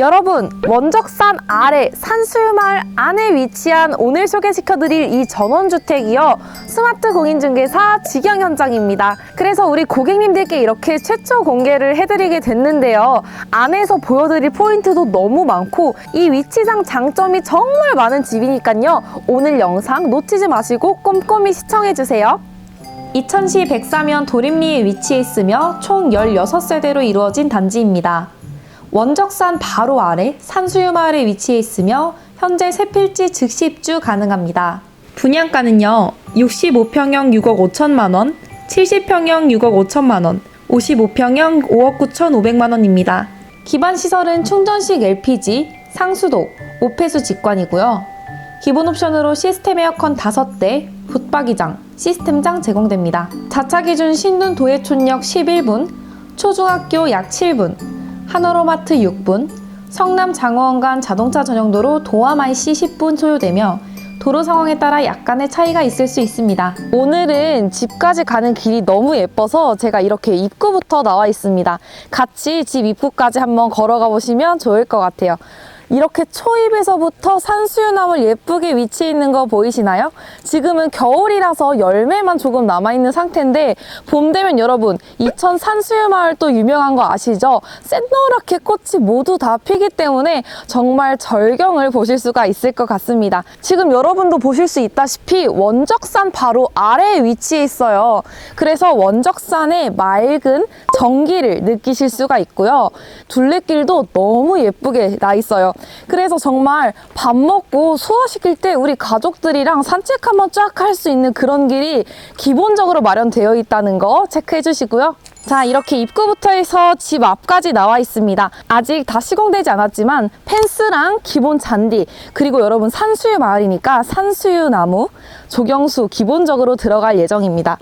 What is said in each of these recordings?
여러분, 원적산 아래 산수유마을 안에 위치한 오늘 소개시켜드릴 이 전원주택이요. 스마트 공인중개사 직영 현장입니다. 그래서 우리 고객님들께 이렇게 최초 공개를 해드리게 됐는데요. 안에서 보여드릴 포인트도 너무 많고 이 위치상 장점이 정말 많은 집이니까요. 오늘 영상 놓치지 마시고 꼼꼼히 시청해주세요. 이천시 백사면 도림리에 위치해 있으며 총 16세대로 이루어진 단지입니다. 원적산 바로 아래 산수유 마을에 위치해 있으며 현재 세 필지 즉시 입주 가능합니다. 분양가는요. 65평형 6억 5천만 원, 70평형 6억 5천만 원, 55평형 5억 9천5백만 원입니다. 기반 시설은 충전식 LPG, 상수도, 오폐수 직관이고요. 기본 옵션으로 시스템 에어컨 5대, 붙박이장, 시스템장 제공됩니다. 자차 기준 신둔 도예촌역 11분, 초중학교 약 7분, 한어로마트 6분, 성남 장어원 자동차 전용도로 IC 10분 소요되며 도로 상황에 따라 약간의 차이가 있을 수 있습니다. 오늘은 집까지 가는 길이 너무 예뻐서 제가 이렇게 입구부터 나와 있습니다. 같이 집 입구까지 한번 걸어가 보시면 좋을 것 같아요. 이렇게 초입에서부터 산수유나물 예쁘게 위치해 있는 거 보이시나요? 지금은 겨울이라서 열매만 조금 남아있는 상태인데 봄 되면 여러분 이천 산수유마을 또 유명한 거 아시죠? 샛노랗게 꽃이 모두 다 피기 때문에 정말 절경을 보실 수가 있을 것 같습니다. 지금 여러분도 보실 수 있다시피 원적산 바로 아래에 위치해 있어요. 그래서 원적산의 맑은 전기를 느끼실 수가 있고요. 둘레길도 너무 예쁘게 나 있어요. 그래서 정말 밥 먹고 소화시킬 때 우리 가족들이랑 산책 한번 쫙 할 수 있는 그런 길이 기본적으로 마련되어 있다는 거 체크해 주시고요. 자, 이렇게 입구부터 해서 집 앞까지 나와 있습니다. 아직 다 시공되지 않았지만 펜스랑 기본 잔디, 그리고 여러분 산수유 마을이니까 산수유 나무, 조경수 기본적으로 들어갈 예정입니다.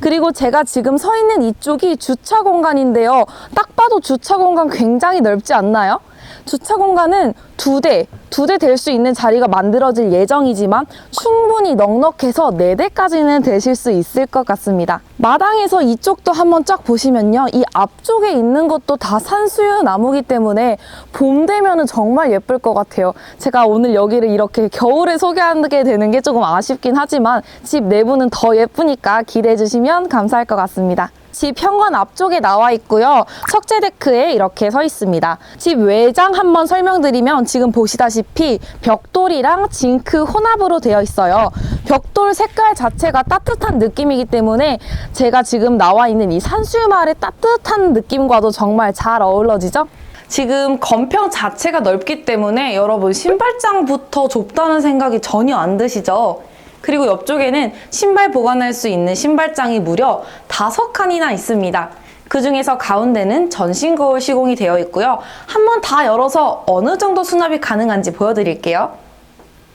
그리고 제가 지금 서 있는 이쪽이 주차 공간인데요. 딱 봐도 주차 공간 굉장히 넓지 않나요? 주차 공간은 두 대, 두 대 될 수 있는 자리가 만들어질 예정이지만 충분히 넉넉해서 네 대까지는 되실 수 있을 것 같습니다. 마당에서 이쪽도 한번 쫙 보시면요. 이 앞쪽에 있는 것도 다 산수유 나무기 때문에 봄 되면은 정말 예쁠 것 같아요. 제가 오늘 여기를 이렇게 겨울에 소개하게 되는 게 조금 아쉽긴 하지만 집 내부는 더 예쁘니까 기대해 주시면 감사할 것 같습니다. 집 현관 앞쪽에 나와 있고요. 석재 데크에 이렇게 서 있습니다. 집 외장 한번 설명드리면 지금 보시다시피 벽돌이랑 징크 혼합으로 되어 있어요. 벽돌 색깔 자체가 따뜻한 느낌이기 때문에 제가 지금 나와 있는 이 산수유마을의 따뜻한 느낌과도 정말 잘 어우러지죠? 지금 건평 자체가 넓기 때문에 여러분 신발장부터 좁다는 생각이 전혀 안 드시죠? 그리고 옆쪽에는 신발 보관할 수 있는 신발장이 무려 다섯 칸이나 있습니다. 그 중에서 가운데는 전신 거울 시공이 되어 있고요. 한번 다 열어서 어느 정도 수납이 가능한지 보여드릴게요.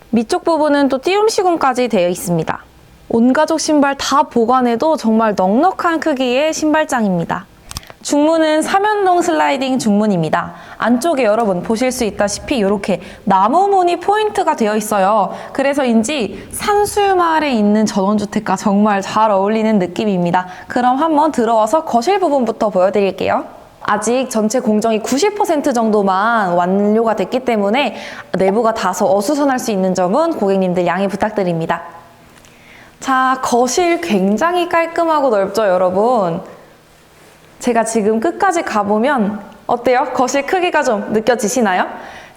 밑쪽 부분은 또 띄움 시공까지 되어 있습니다. 온 가족 신발 다 보관해도 정말 넉넉한 크기의 신발장입니다. 중문은 삼연동 슬라이딩 중문입니다. 안쪽에 여러분 보실 수 있다시피 이렇게 나무 문이 포인트가 되어 있어요. 그래서인지 산수유마을에 있는 전원주택과 정말 잘 어울리는 느낌입니다. 그럼 한번 들어와서 거실 부분부터 보여드릴게요. 아직 전체 공정이 90% 정도만 완료가 됐기 때문에 내부가 다소 어수선할 수 있는 점은 고객님들 양해 부탁드립니다. 자, 거실 굉장히 깔끔하고 넓죠, 여러분? 제가 지금 끝까지 가보면 어때요? 거실 크기가 좀 느껴지시나요?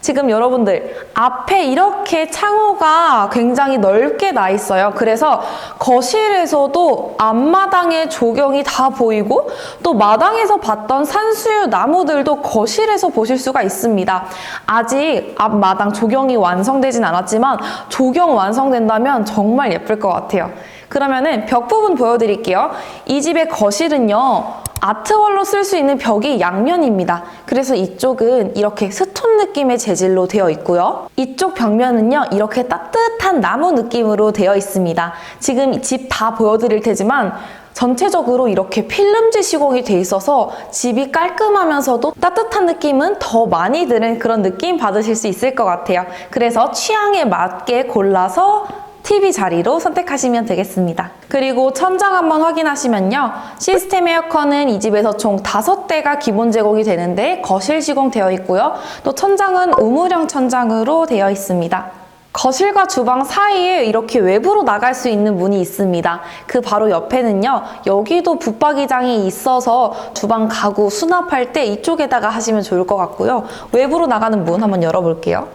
지금 여러분들 앞에 이렇게 창호가 굉장히 넓게 나 있어요. 그래서 거실에서도 앞마당의 조경이 다 보이고 또 마당에서 봤던 산수유 나무들도 거실에서 보실 수가 있습니다. 아직 앞마당 조경이 완성되진 않았지만 조경 완성된다면 정말 예쁠 것 같아요. 그러면은 벽 부분 보여드릴게요. 이 집의 거실은요. 아트월로 쓸 수 있는 벽이 양면입니다. 그래서 이쪽은 이렇게 스톤 느낌의 재질로 되어 있고요. 이쪽 벽면은요, 이렇게 따뜻한 나무 느낌으로 되어 있습니다. 지금 집 다 보여드릴 테지만 전체적으로 이렇게 필름지 시공이 돼 있어서 집이 깔끔하면서도 따뜻한 느낌은 더 많이 드는 그런 느낌 받으실 수 있을 것 같아요. 그래서 취향에 맞게 골라서 TV 자리로 선택하시면 되겠습니다. 그리고 천장 한번 확인하시면요. 시스템 에어컨은 이 집에서 총 5대가 기본 제공이 되는데 거실 시공되어 있고요. 또 천장은 우물형 천장으로 되어 있습니다. 거실과 주방 사이에 이렇게 외부로 나갈 수 있는 문이 있습니다. 그 바로 옆에는요, 여기도 붙박이장이 있어서 주방 가구 수납할 때 이쪽에다가 하시면 좋을 것 같고요. 외부로 나가는 문 한번 열어볼게요.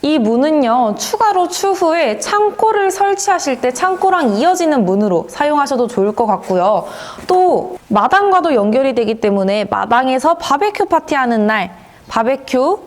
이 문은요, 추가로 추후에 창고를 설치하실 때 창고랑 이어지는 문으로 사용하셔도 좋을 것 같고요. 또, 마당과도 연결이 되기 때문에 마당에서 바베큐 파티하는 날, 바베큐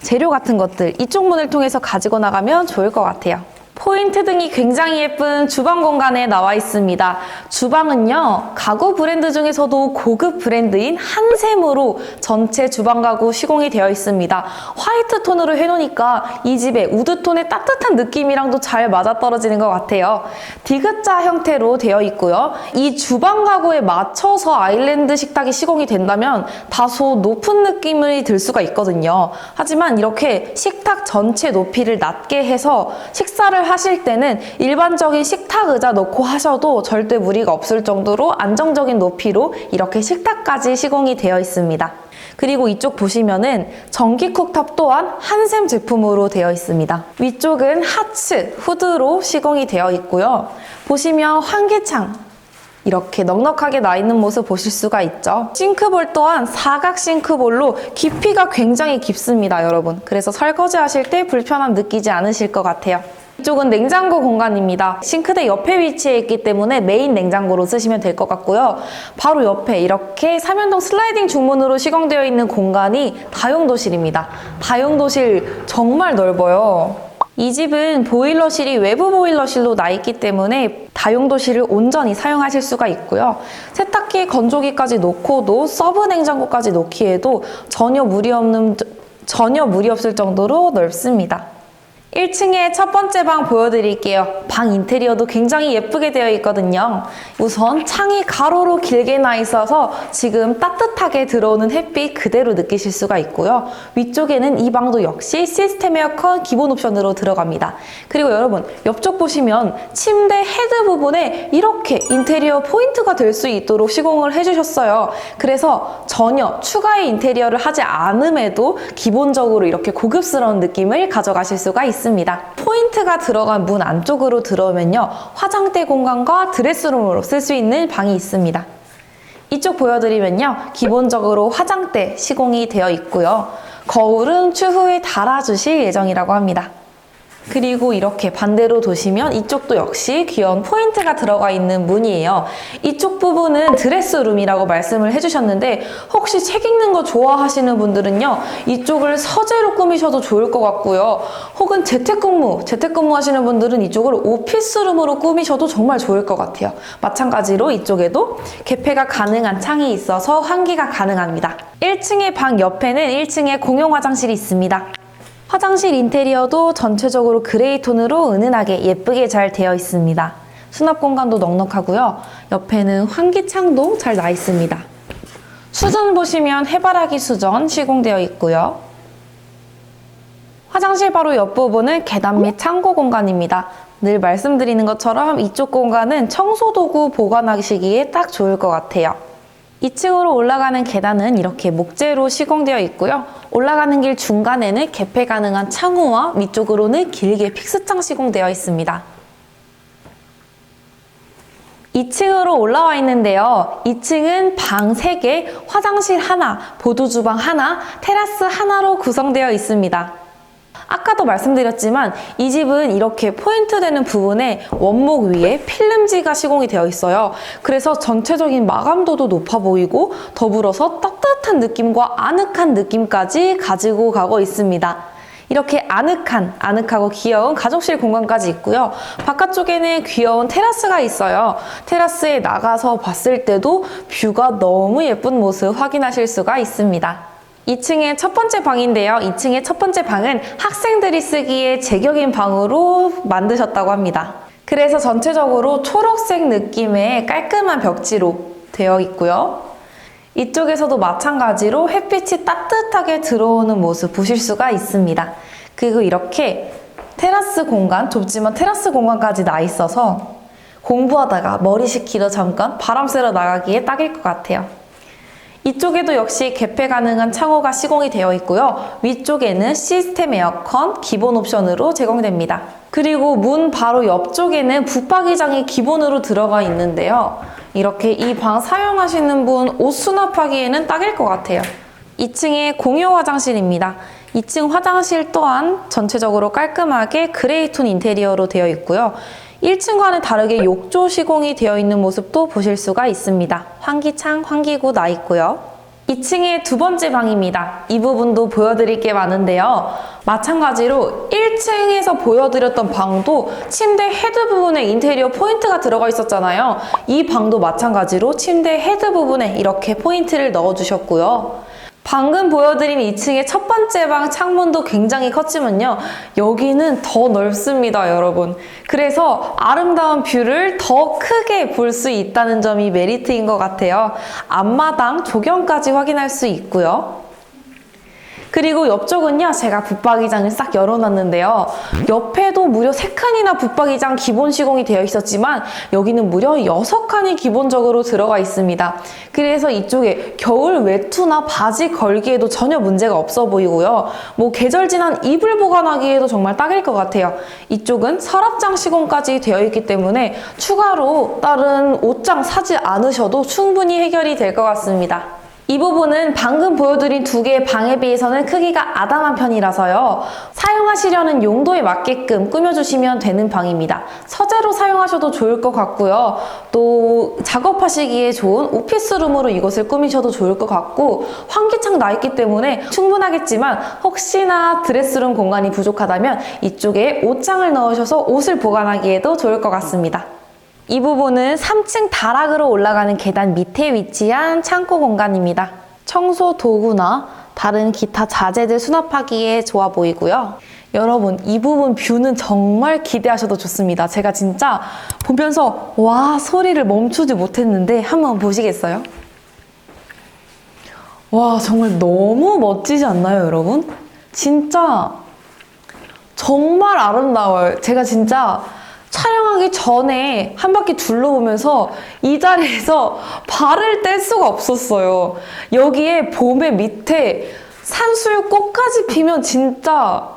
재료 같은 것들 이쪽 문을 통해서 가지고 나가면 좋을 것 같아요. 포인트 등이 굉장히 예쁜 주방 공간에 나와 있습니다. 주방은요, 가구 브랜드 중에서도 고급 브랜드인 한샘으로 전체 주방 가구 시공이 되어 있습니다. 화이트 톤으로 해놓으니까 이 집의 우드톤의 따뜻한 느낌이랑도 잘 맞아떨어지는 것 같아요. 디귿자 형태로 되어 있고요. 이 주방 가구에 맞춰서 아일랜드 식탁이 시공이 된다면 다소 높은 느낌이 들 수가 있거든요. 하지만 이렇게 식탁 전체 높이를 낮게 해서 식사를 하실 때는 일반적인 식탁 의자 놓고 하셔도 절대 무리가 없을 정도로 안정적인 높이로 이렇게 식탁까지 시공이 되어 있습니다. 그리고 이쪽 보시면은 전기 쿡탑 또한 한샘 제품으로 되어 있습니다. 위쪽은 하츠, 후드로 시공이 되어 있고요. 보시면 환기창, 이렇게 넉넉하게 나 있는 모습 보실 수가 있죠. 싱크볼 또한 사각 싱크볼로 깊이가 굉장히 깊습니다, 여러분. 그래서 설거지 하실 때 불편함 느끼지 않으실 것 같아요. 이쪽은 냉장고 공간입니다. 싱크대 옆에 위치해 있기 때문에 메인 냉장고로 쓰시면 될 것 같고요. 바로 옆에 이렇게 삼연동 슬라이딩 중문으로 시공되어 있는 공간이 다용도실입니다. 다용도실 정말 넓어요. 이 집은 보일러실이 외부 보일러실로 나 있기 때문에 다용도실을 온전히 사용하실 수가 있고요. 세탁기, 건조기까지 놓고도 서브 냉장고까지 놓기에도 전혀 무리 없는 전혀 무리 없을 정도로 넓습니다. 1층의 첫 번째 방 보여드릴게요. 방 인테리어도 굉장히 예쁘게 되어 있거든요. 우선 창이 가로로 길게 나 있어서 지금 따뜻하게 들어오는 햇빛 그대로 느끼실 수가 있고요. 위쪽에는 이 방도 역시 시스템 에어컨 기본 옵션으로 들어갑니다. 그리고 여러분 옆쪽 보시면 침대 헤드 부분에 이렇게 인테리어 포인트가 될 수 있도록 시공을 해주셨어요. 그래서 전혀 추가의 인테리어를 하지 않음에도 기본적으로 이렇게 고급스러운 느낌을 가져가실 수가 있습니다. 포인트가 들어간 문 안쪽으로 들어오면요. 화장대 공간과 드레스룸으로 쓸 수 있는 방이 있습니다. 이쪽 보여드리면요. 기본적으로 화장대 시공이 되어 있고요. 거울은 추후에 달아주실 예정이라고 합니다. 그리고 이렇게 반대로 도시면 이쪽도 역시 귀여운 포인트가 들어가 있는 문이에요. 이쪽 부분은 드레스룸이라고 말씀을 해주셨는데 혹시 책 읽는 거 좋아하시는 분들은요. 이쪽을 서재로 꾸미셔도 좋을 것 같고요. 혹은 재택근무, 재택근무 하시는 분들은 이쪽을 오피스룸으로 꾸미셔도 정말 좋을 것 같아요. 마찬가지로 이쪽에도 개폐가 가능한 창이 있어서 환기가 가능합니다. 1층의 방 옆에는 1층에 공용 화장실이 있습니다. 화장실 인테리어도 전체적으로 그레이 톤으로 은은하게 예쁘게 잘 되어 있습니다. 수납 공간도 넉넉하고요. 옆에는 환기창도 잘 나 있습니다. 수전 보시면 해바라기 수전 시공되어 있고요. 화장실 바로 옆부분은 계단 및 창고 공간입니다. 늘 말씀드리는 것처럼 이쪽 공간은 청소도구 보관하시기에 딱 좋을 것 같아요. 2층으로 올라가는 계단은 이렇게 목재로 시공되어 있고요. 올라가는 길 중간에는 개폐 가능한 창호와 위쪽으로는 길게 픽스창 시공되어 있습니다. 2층으로 올라와 있는데요. 2층은 방 3개, 화장실 하나, 보도주방 하나, 테라스 하나로 구성되어 있습니다. 아까도 말씀드렸지만 이 집은 이렇게 포인트 되는 부분에 원목 위에 필름지가 시공이 되어 있어요. 그래서 전체적인 마감도도 높아 보이고 더불어서 따뜻한 느낌과 아늑한 느낌까지 가지고 가고 있습니다. 이렇게 아늑한, 아늑하고 귀여운 가족실 공간까지 있고요. 바깥쪽에는 귀여운 테라스가 있어요. 테라스에 나가서 봤을 때도 뷰가 너무 예쁜 모습 확인하실 수가 있습니다. 2층의 첫 번째 방인데요. 2층의 첫 번째 방은 학생들이 쓰기에 제격인 방으로 만드셨다고 합니다. 그래서 전체적으로 초록색 느낌의 깔끔한 벽지로 되어 있고요. 이쪽에서도 마찬가지로 햇빛이 따뜻하게 들어오는 모습 보실 수가 있습니다. 그리고 이렇게 테라스 공간, 좁지만 테라스 공간까지 나 있어서 공부하다가 머리 식히러 잠깐 바람 쐬러 나가기에 딱일 것 같아요. 이쪽에도 역시 개폐 가능한 창호가 시공이 되어 있고요. 위쪽에는 시스템 에어컨 기본 옵션으로 제공됩니다. 그리고 문 바로 옆쪽에는 붙박이장이 기본으로 들어가 있는데요. 이렇게 이 방 사용하시는 분 옷 수납하기에는 딱일 것 같아요. 2층에 공용 화장실입니다. 2층 화장실 또한 전체적으로 깔끔하게 그레이톤 인테리어로 되어 있고요. 1층과는 다르게 욕조 시공이 되어 있는 모습도 보실 수가 있습니다. 환기창, 환기구 나 있고요. 2층의 두 번째 방입니다. 이 부분도 보여드릴 게 많은데요. 마찬가지로 1층에서 보여드렸던 방도 침대 헤드 부분에 인테리어 포인트가 들어가 있었잖아요. 이 방도 마찬가지로 침대 헤드 부분에 이렇게 포인트를 넣어주셨고요. 방금 보여드린 2층의 첫 번째 방 창문도 굉장히 컸지만요. 여기는 더 넓습니다, 여러분. 그래서 아름다운 뷰를 더 크게 볼 수 있다는 점이 메리트인 것 같아요. 앞마당 조경까지 확인할 수 있고요. 그리고 옆쪽은요, 제가 붙박이장을 싹 열어놨는데요. 옆에도 무려 3칸이나 붙박이장 기본 시공이 되어 있었지만, 여기는 무려 6칸이 기본적으로 들어가 있습니다. 그래서 이쪽에 겨울 외투나 바지 걸기에도 전혀 문제가 없어 보이고요. 뭐 계절 지난 이불 보관하기에도 정말 딱일 것 같아요. 이쪽은 서랍장 시공까지 되어 있기 때문에 추가로 다른 옷장 사지 않으셔도 충분히 해결이 될 것 같습니다. 이 부분은 방금 보여드린 두 개의 방에 비해서는 크기가 아담한 편이라서요. 사용하시려는 용도에 맞게끔 꾸며주시면 되는 방입니다. 서재로 사용하셔도 좋을 것 같고요. 또 작업하시기에 좋은 오피스룸으로 이것을 꾸미셔도 좋을 것 같고 환기창 나 있기 때문에 충분하겠지만 혹시나 드레스룸 공간이 부족하다면 이쪽에 옷장을 넣으셔서 옷을 보관하기에도 좋을 것 같습니다. 이 부분은 3층 다락으로 올라가는 계단 밑에 위치한 창고 공간입니다. 청소 도구나 다른 기타 자재들 수납하기에 좋아 보이고요. 여러분, 이 부분 뷰는 정말 기대하셔도 좋습니다. 제가 진짜 보면서 와 소리를 멈추지 못했는데 한번 보시겠어요? 와 정말 너무 멋지지 않나요, 여러분? 진짜 정말 아름다워요. 제가 진짜 촬영하기 전에 한 바퀴 둘러보면서 이 자리에서 발을 뗄 수가 없었어요. 여기에 봄의 밑에 산수유 꽃까지 피면 진짜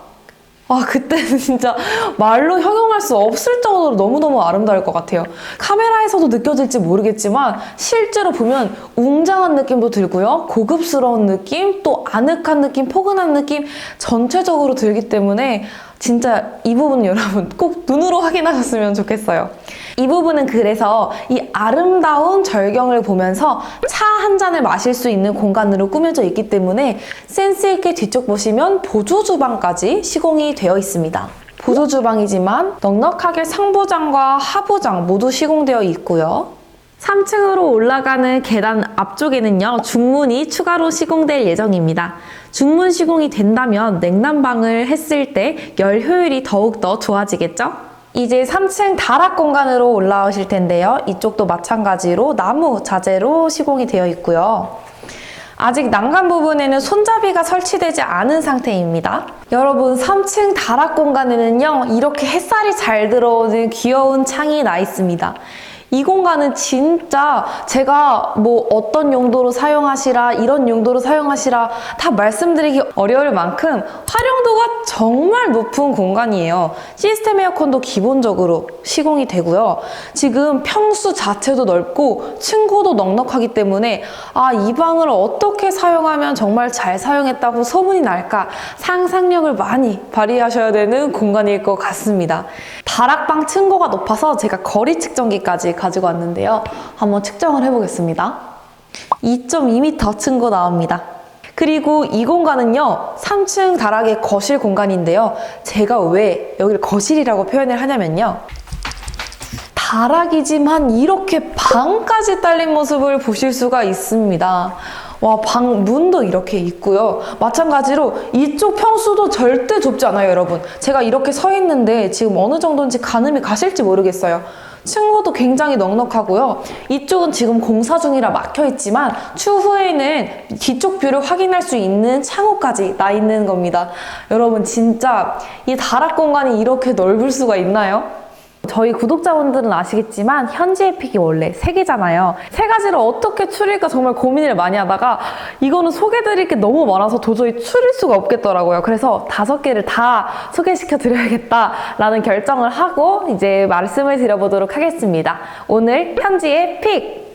아, 그때는 진짜 말로 형용할 수 없을 정도로 너무너무 아름다울 것 같아요. 카메라에서도 느껴질지 모르겠지만 실제로 보면 웅장한 느낌도 들고요. 고급스러운 느낌, 또 아늑한 느낌, 포근한 느낌 전체적으로 들기 때문에 진짜 이 부분 여러분 꼭 눈으로 확인하셨으면 좋겠어요. 이 부분은 그래서 이 아름다운 절경을 보면서 차 한 잔을 마실 수 있는 공간으로 꾸며져 있기 때문에 센스있게 뒤쪽 보시면 보조 주방까지 시공이 되어 있습니다. 보조 주방이지만 넉넉하게 상부장과 하부장 모두 시공되어 있고요. 3층으로 올라가는 계단 앞쪽에는요, 중문이 추가로 시공될 예정입니다. 중문 시공이 된다면 냉난방을 했을 때 열 효율이 더욱더 좋아지겠죠? 이제 3층 다락 공간으로 올라오실 텐데요. 이쪽도 마찬가지로 나무 자재로 시공이 되어 있고요. 아직 난간 부분에는 손잡이가 설치되지 않은 상태입니다. 여러분 3층 다락 공간에는요 이렇게 햇살이 잘 들어오는 귀여운 창이 나 있습니다. 이 공간은 진짜 제가 뭐 어떤 용도로 사용하시라 이런 용도로 사용하시라 다 말씀드리기 어려울 만큼 활용도가 정말 높은 공간이에요. 시스템 에어컨도 기본적으로 시공이 되고요. 지금 평수 자체도 넓고 층고도 넉넉하기 때문에 아 이 방을 어떻게 사용하면 정말 잘 사용했다고 소문이 날까 상상력을 많이 발휘하셔야 되는 공간일 것 같습니다. 다락방 층고가 높아서 제가 거리 측정기까지 가지고 왔는데요. 한번 측정을 해보겠습니다. 2.2m 층고 나옵니다. 그리고 이 공간은요, 3층 다락의 거실 공간인데요. 제가 왜 여기를 거실이라고 표현을 하냐면요. 다락이지만 이렇게 방까지 딸린 모습을 보실 수가 있습니다. 와, 방 문도 이렇게 있고요. 마찬가지로 이쪽 평수도 절대 좁지 않아요, 여러분. 제가 이렇게 서 있는데 지금 어느 정도인지 가늠이 가실지 모르겠어요. 층고도 굉장히 넉넉하고요. 이쪽은 지금 공사 중이라 막혀 있지만 추후에는 뒤쪽 뷰를 확인할 수 있는 창호까지 나 있는 겁니다. 여러분 진짜 이 다락 공간이 이렇게 넓을 수가 있나요? 저희 구독자분들은 아시겠지만 현지의 픽이 원래 세 개잖아요. 세 가지를 어떻게 추릴까 정말 고민을 많이 하다가 이거는 소개드릴 게 너무 많아서 도저히 추릴 수가 없겠더라고요. 그래서 다섯 개를 다 소개시켜 드려야겠다라는 결정을 하고 이제 말씀을 드려보도록 하겠습니다. 오늘 현지의 픽!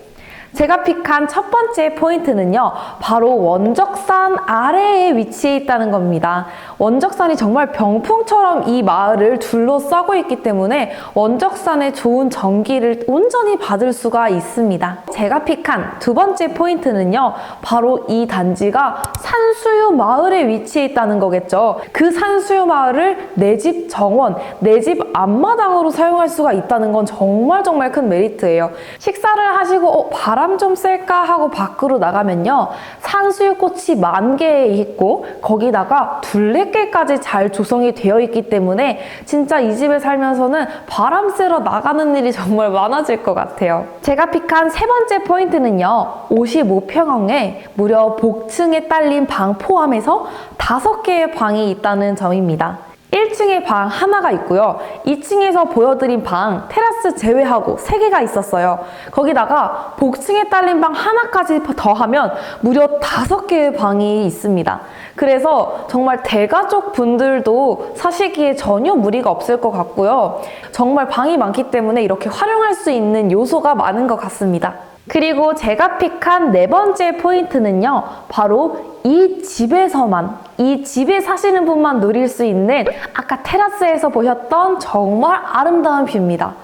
제가 픽한 첫 번째 포인트는요, 바로 원적 산 아래에 위치해 있다는 겁니다. 원적산이 정말 병풍처럼 이 마을을 둘러싸고 있기 때문에 원적산의 좋은 전기를 온전히 받을 수가 있습니다. 제가 픽한 두 번째 포인트는요, 바로 이 단지가 산수유 마을에 위치해 있다는 거겠죠. 그 산수유 마을을 내 집 정원, 내 집 앞마당으로 사용할 수가 있다는 건 정말 정말 큰 메리트예요. 식사를 하시고 어, 바람 좀 쐴까 하고 밖으로 나가면요. 산수유꽃이 만개 있고 거기다가 둘레길까지 잘 조성이 되어 있기 때문에 진짜 이 집에 살면서는 바람 쐬러 나가는 일이 정말 많아질 것 같아요. 제가 픽한 세 번째 포인트는요. 55평형에 무려 복층에 딸린 방 포함해서 다섯 개의 방이 있다는 점입니다. 1층에 방 하나가 있고요. 2층에서 보여드린 방 테라스 제외하고 3개가 있었어요. 거기다가 복층에 딸린 방 하나까지 더하면 무려 5개의 방이 있습니다. 그래서 정말 대가족 분들도 사시기에 전혀 무리가 없을 것 같고요. 정말 방이 많기 때문에 이렇게 활용할 수 있는 요소가 많은 것 같습니다. 그리고 제가 픽한 네 번째 포인트는요, 바로 이 집에서만, 이 집에 사시는 분만 누릴 수 있는 아까 테라스에서 보셨던 정말 아름다운 뷰입니다.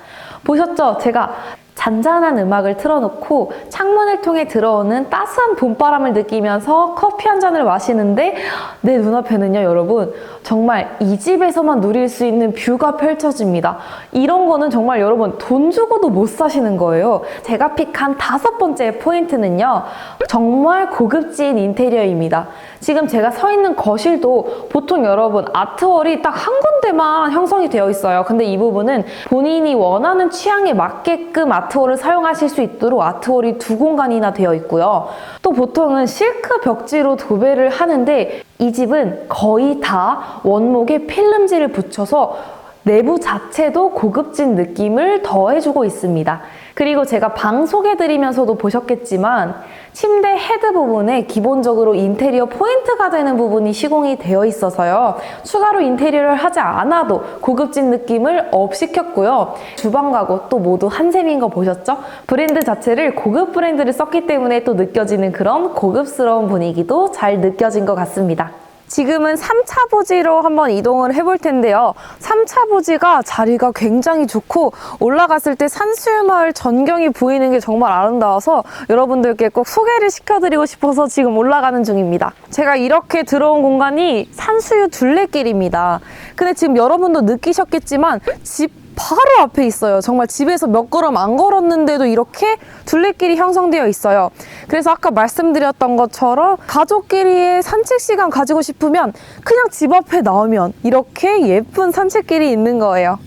보셨죠? 제가 잔잔한 음악을 틀어놓고 창문을 통해 들어오는 따스한 봄바람을 느끼면서 커피 한 잔을 마시는데 내 눈앞에는요, 여러분, 정말 이 집에서만 누릴 수 있는 뷰가 펼쳐집니다. 이런 거는 정말 여러분 돈 주고도 못 사시는 거예요. 제가 픽한 다섯 번째 포인트는요, 정말 고급진 인테리어입니다. 지금 제가 서 있는 거실도 보통 여러분 아트월이 딱 한 군데만 형성이 되어 있어요. 근데 이 부분은 본인이 원하는 취향에 맞게끔 아트월을 사용하실 수 있도록 아트월이 두 공간이나 되어 있고요. 또 보통은 실크 벽지로 도배를 하는데 이 집은 거의 다 원목에 필름지를 붙여서 내부 자체도 고급진 느낌을 더해주고 있습니다. 그리고 제가 방 소개드리면서도 보셨겠지만 침대 헤드 부분에 기본적으로 인테리어 포인트가 되는 부분이 시공이 되어 있어서요. 추가로 인테리어를 하지 않아도 고급진 느낌을 업 시켰고요. 주방 가구 또 모두 한샘인 거 보셨죠? 브랜드 자체를 고급 브랜드를 썼기 때문에 또 느껴지는 그런 고급스러운 분위기도 잘 느껴진 것 같습니다. 지금은 3차 부지로 한번 이동을 해볼 텐데요. 3차 부지가 자리가 굉장히 좋고 올라갔을 때 산수유마을 전경이 보이는 게 정말 아름다워서 여러분들께 꼭 소개를 시켜드리고 싶어서 지금 올라가는 중입니다. 제가 이렇게 들어온 공간이 산수유 둘레길입니다. 근데 지금 여러분도 느끼셨겠지만 집 바로 앞에 있어요. 정말 집에서 몇 걸음 안 걸었는데도 이렇게 둘레길이 형성되어 있어요. 그래서 아까 말씀드렸던 것처럼 가족끼리의 산책 시간 가지고 싶으면 그냥 집 앞에 나오면 이렇게 예쁜 산책길이 있는 거예요.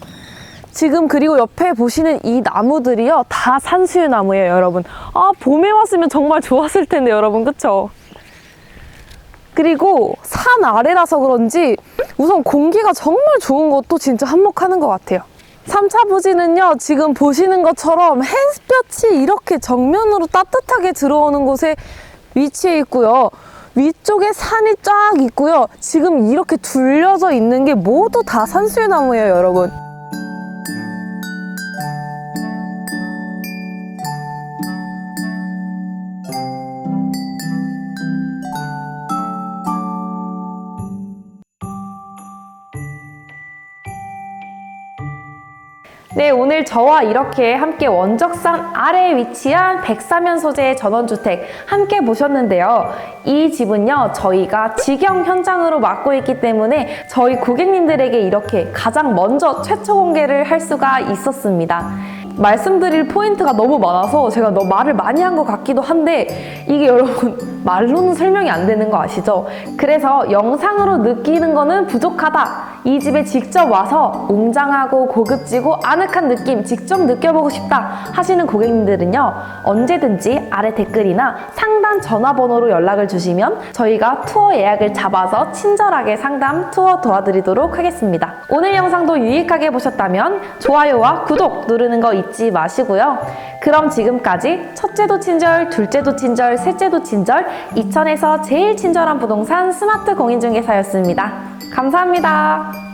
지금 그리고 옆에 보시는 이 나무들이요 다 산수유 나무예요 여러분 아 봄에 왔으면 정말 좋았을 텐데 여러분 그쵸? 그리고 산 아래라서 그런지 우선 공기가 정말 좋은 것도 진짜 한몫하는 것 같아요 3차 부지는요, 지금 보시는 것처럼 햇볕이 이렇게 정면으로 따뜻하게 들어오는 곳에 위치해 있고요. 위쪽에 산이 쫙 있고요. 지금 이렇게 둘려져 있는 게 모두 다 산수유나무예요, 여러분. 네, 오늘 저와 이렇게 함께 원적산 아래에 위치한 백사면 소재의 전원주택 함께 보셨는데요. 이 집은요, 저희가 직영 현장으로 맡고 있기 때문에 저희 고객님들에게 이렇게 가장 먼저 최초 공개를 할 수가 있었습니다. 말씀드릴 포인트가 너무 많아서 제가 너무 말을 많이 한 것 같기도 한데 이게 여러분 말로는 설명이 안 되는 거 아시죠? 그래서 영상으로 느끼는 거는 부족하다. 이 집에 직접 와서 웅장하고 고급지고 아늑한 느낌 직접 느껴보고 싶다 하시는 고객님들은요 언제든지 아래 댓글이나 상단 전화번호로 연락을 주시면 저희가 투어 예약을 잡아서 친절하게 상담 투어 도와드리도록 하겠습니다. 오늘 영상도 유익하게 보셨다면 좋아요와 구독 누르는 거 잊지 마시고요. 그럼 지금까지 첫째도 친절, 둘째도 친절, 셋째도 친절, 이천에서 제일 친절한 부동산 스마트 공인중개사였습니다. 감사합니다.